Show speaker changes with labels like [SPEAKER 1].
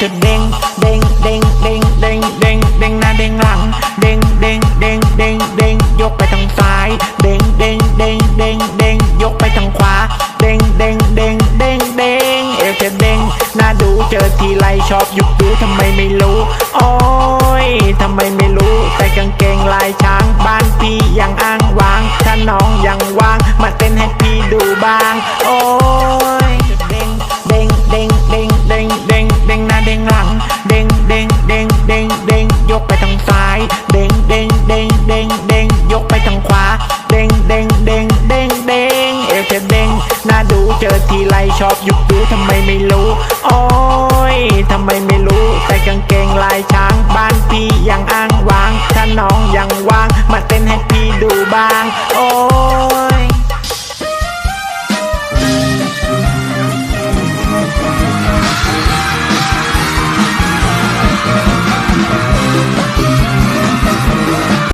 [SPEAKER 1] เธอเด้งเด้งเด้งเด้งเด้งเด้งเด้งหน้าเด้งหลัง เด้งเด้งเด้งเด้งเด้งยกไปทางซ้าย เด้งเด้งเด้งเด้งเด้งยกไปทางขวา เด้งเด้งเด้งเด้งเด้งเอวเธอเด้งหน่าดูเจอทีไรชอบหยุดดูทำไมไม่รู้โอ้ยทำไมไม่รู้ใส่กางเกงลายช้างบ้านพี่ยังอ้างว้างถ้าน้องยังว่างมาเต้นให้พี่ดูบ้าง โอ้ย ยกไปทางซ้าย เด้งเด้งเด้งเด้งเด้งยกไปทางขวา เด้งเด้งเด้งเด้งเด้งเอวเธอเด้งหน้าดูเจอทีไรชอบยุบดูทำไมไม่รู้ โอ้ยทำไมไม่รู้ใส่กางเกงลายช้างบ้านพี่ยังอ้างว้างถ้าน้องยังว่าง